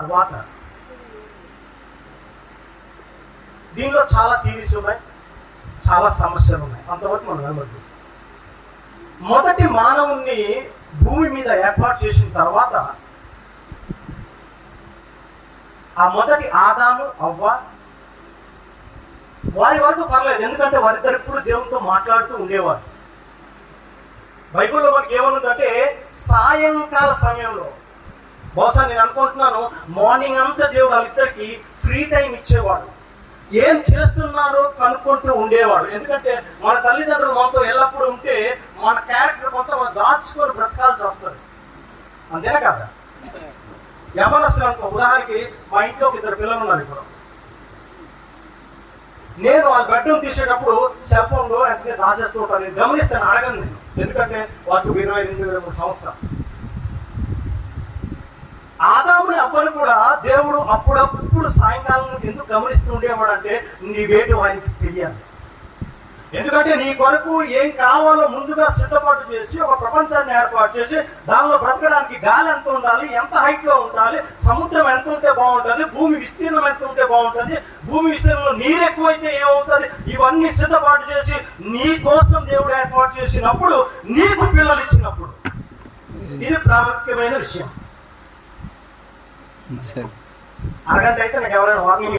తర్వాత. దీనిలో చాలా థీరీస్ ఉన్నాయి. చాలా సమస్యలు ఉన్నాయి. అంతవరకు మనం వెళ్ళదు మొదటి మానవుణ్ణి భూమి మీద ఏర్పాటు చేసిన తర్వాత ఆ మొదటి ఆదాము అవ్వ వారి వరకు పర్లేదు. ఎందుకంటే వారిద్దరు ఎప్పుడు దేవునితో మాట్లాడుతూ ఉండేవారు. బైబిల్లో మనకి ఏమనుందంటే సాయంకాల సమయంలో బహుశా నేను అనుకుంటున్నాను మార్నింగ్ అంతా దేవుడు వాళ్ళిద్దరికి ఫ్రీ టైం ఇచ్చేవాడు. ఏం చేస్తున్నారో కనుక్కుంటూ ఉండేవాడు. ఎందుకంటే మన తల్లిదండ్రులు మనతో ఎల్లప్పుడూ ఉంటే మన క్యారెక్టర్ కొంత దాచుకొని బ్రతకాల్సి వస్తుంది. అంతేనా కదా? యవనస్తులు అనుకో ఉదాహరణకి మా ఇంట్లో ఒక ఇద్దరు పిల్లలు ఉన్నారు ఇప్పుడు. నేను వాళ్ళ బెడ్రూమ్ తీసేటప్పుడు సెల్ ఫోన్లో అంటే దాచేస్తూ ఉంటాను. నేను గమనిస్తాను అడగను నేను. ఎందుకంటే వాళ్ళకి ఇరవై రెండు ఇరవై మూడు సంవత్సరాలు. కూడా దేవుడు అప్పుడప్పుడు సాయంకాలం ఎందుకు గమనిస్తూ ఉండేవాడు అంటే నీ వేటి ఆయనకి తెలియాలి. ఎందుకంటే నీ కొరకు ఏం కావాలో ముందుగా సిద్ధపాటు చేసి ఒక ప్రపంచాన్ని ఏర్పాటు చేసి దానిలో బ్రతకడానికి గాలి ఎంత ఉండాలి ఎంత హైట్లో ఉండాలి సముద్రం ఎంత ఉంటే బాగుంటుంది భూమి విస్తీర్ణం ఎంత ఉంటే బాగుంటుంది భూమి విస్తీర్ణంలో నీరు ఎక్కువైతే ఏమవుతుంది ఇవన్నీ సిద్ధపాటు చేసి నీ కోసం దేవుడు ఏర్పాటు చేసినప్పుడు నీకు పిల్లలు ఇచ్చినప్పుడు. ఇది ప్రాముఖ్యమైన విషయం. సరే. అరగంట అయితే నాకు ఎవరైనా వార్నింగ్